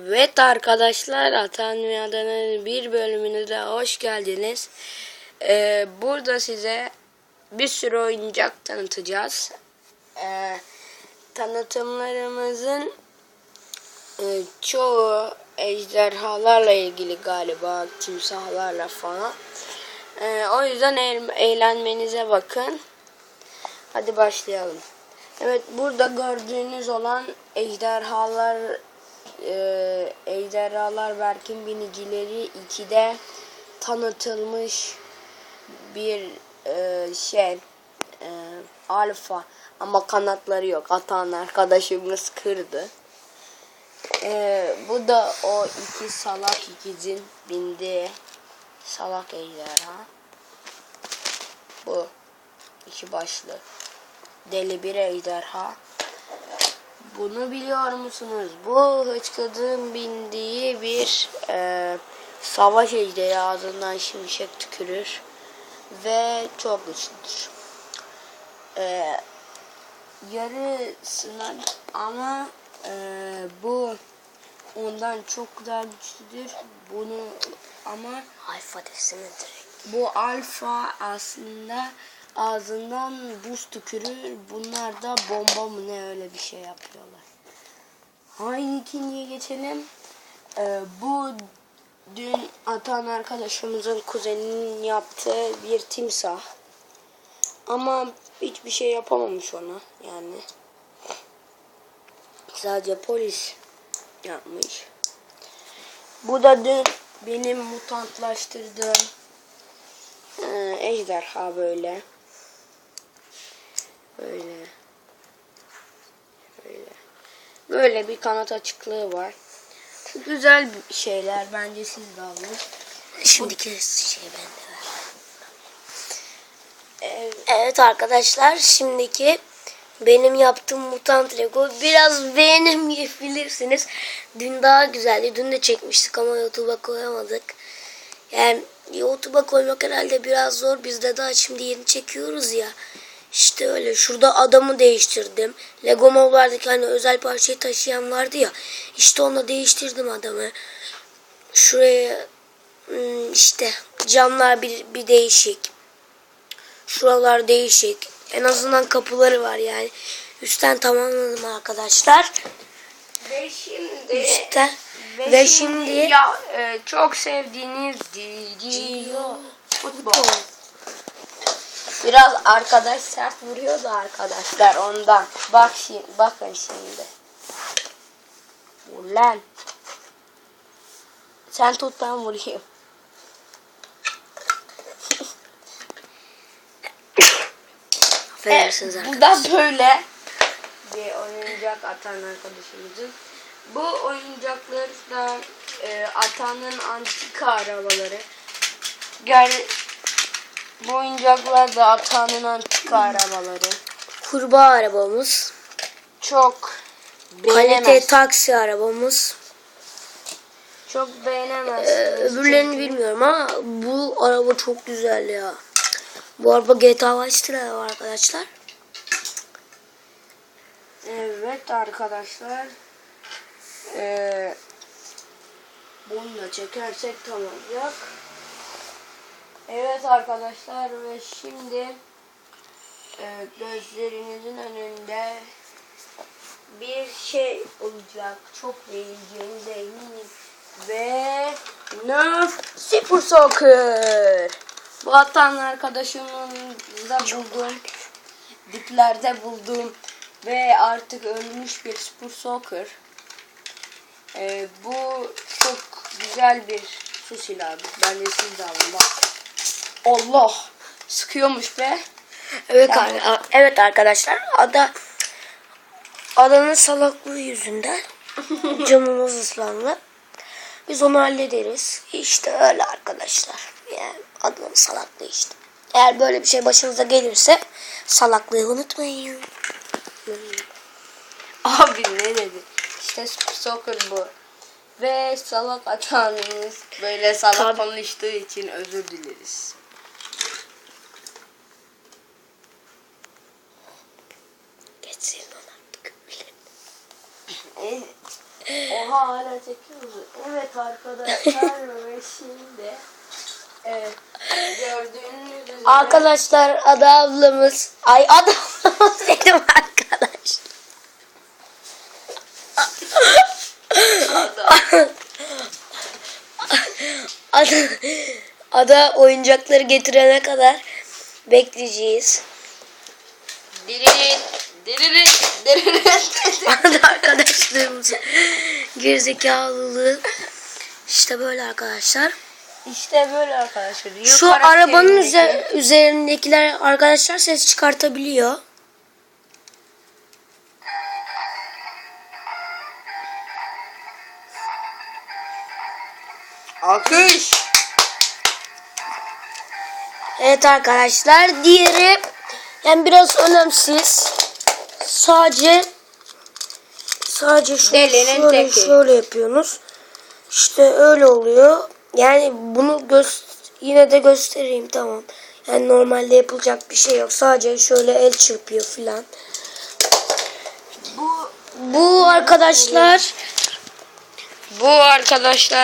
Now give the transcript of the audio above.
Evet arkadaşlar Atan ve Adana'nın bir bölümüne de hoş geldiniz. Ee, burada size bir sürü oyuncak tanıtacağız. Ee, tanıtımlarımızın e, çoğu ejderhalarla ilgili galiba timsahlarla falan. Ee, o yüzden eğ- eğlenmenize bakın. Hadi başlayalım. Evet burada gördüğünüz olan ejderhalar e, Ejderhalar Berk'in binicileri 2'de tanıtılmış bir e, şey e, alfa ama kanatları yok. Atan arkadaşımız kırdı. E, bu da o iki salak ikizin bindiği salak ejderha. Bu iki başlı deli bir ejderha. Bunu biliyor musunuz? Bu hıçkıdığın bindiği bir e, savaş ejderi ağzından şimşek tükürür ve çok güçlüdür. E, yarısından ama e, bu ondan çok daha güçlüdür. Bunu ama Alfa desene direkt. bu alfa aslında ağzından buz tükürür. Bunlar da bomba mı ne öyle bir şey yapıyorlar. Aynı ikinciye geçelim. Ee, bu dün atan arkadaşımızın kuzeninin yaptığı bir timsah. Ama hiçbir şey yapamamış ona yani. Sadece polis yapmış. Bu da dün benim mutantlaştırdığım ee, ejderha böyle. Böyle. Böyle. Böyle bir kanat açıklığı var. Güzel şeyler. Bence siz de alın. Şimdiki şey bende var. Evet. Evet arkadaşlar şimdiki benim yaptığım mutant Lego biraz beğenemeyebilirsiniz. Dün daha güzeldi. Dün de çekmiştik ama YouTube'a koyamadık. Yani YouTube'a koymak herhalde biraz zor. Biz de daha şimdi yeni çekiyoruz ya. İşte öyle. Şurada adamı değiştirdim. Lego Mob'lardaki hani özel parçayı taşıyan vardı ya. İşte onu değiştirdim adamı. Şuraya hmm, işte camlar bir, bir değişik. Şuralar değişik. En azından kapıları var yani. Üstten tamamladım arkadaşlar. Ve şimdi Üstten. Ve şimdi ya e, çok sevdiğiniz Dio futbol. Biraz arkadaş sert vuruyor da arkadaşlar ondan. Bak şimdi, bakın şimdi. Ulan. Sen tut ben vurayım. affedersiniz arkadaşlar. Bu da böyle bir oyuncak atan arkadaşımızın. Bu oyuncaklar da e, atanın antika arabaları. Yani bu oyuncaklar da atanın antika arabaları. Kurbağa arabamız. Çok Kalite beğenemez. taksi arabamız. Çok Ee, beğenemezsiniz. öbürlerini çünkü- bilmiyorum ama bu araba çok güzel ya. Bu araba GTA Vice City'de var arkadaşlar. Evet arkadaşlar. Ee, bunu da çekersek tamam olacak. Evet arkadaşlar ve şimdi e, gözlerinizin önünde bir şey olacak. Çok beğeneceğinize eminim. Ve Nerf Super Soccer. Bu atan arkadaşımın da bulduğum diplerde bulduğum ve artık ölmüş bir Super Soccer. Ee, bu çok güzel bir su silahı. Bence siz de alın. Allah! Sıkıyormuş be. Evet, ar- evet arkadaşlar. Ada adanın salaklığı yüzünden camımız ıslandı. Biz onu hallederiz. İşte öyle arkadaşlar. Yani adanın salaklığı işte. Eğer böyle bir şey başınıza gelirse salaklığı unutmayın. Abi ne dedi? İşte Soccer bu. Ve salak atanımız böyle salak Tabii. konuştuğu için özür dileriz. Geçsin lan artık. Evet. Oha hala çekiyoruz. Evet arkadaşlar ve şimdi evet, gördüğünüz üzere Arkadaşlar Ada ablamız. Ay Ada ablamız dedim arkadaş. Ada, Ada oyuncakları getirene kadar bekleyeceğiz. diririn diririn Ada arkadaşlarımızın gerizekalılığı. İşte böyle arkadaşlar. İşte böyle arkadaşlar. Şu Yukarı arabanın üzer- üzerindekiler arkadaşlar ses çıkartabiliyor. Alkış. Evet arkadaşlar diğeri yani biraz önemsiz. Sadece sadece şöyle, Delinin şöyle, teki. şöyle yapıyorsunuz. İşte öyle oluyor. Yani bunu göz yine de göstereyim tamam. Yani normalde yapılacak bir şey yok. Sadece şöyle el çırpıyor filan. Bu Bu arkadaşlar bu arkadaşlar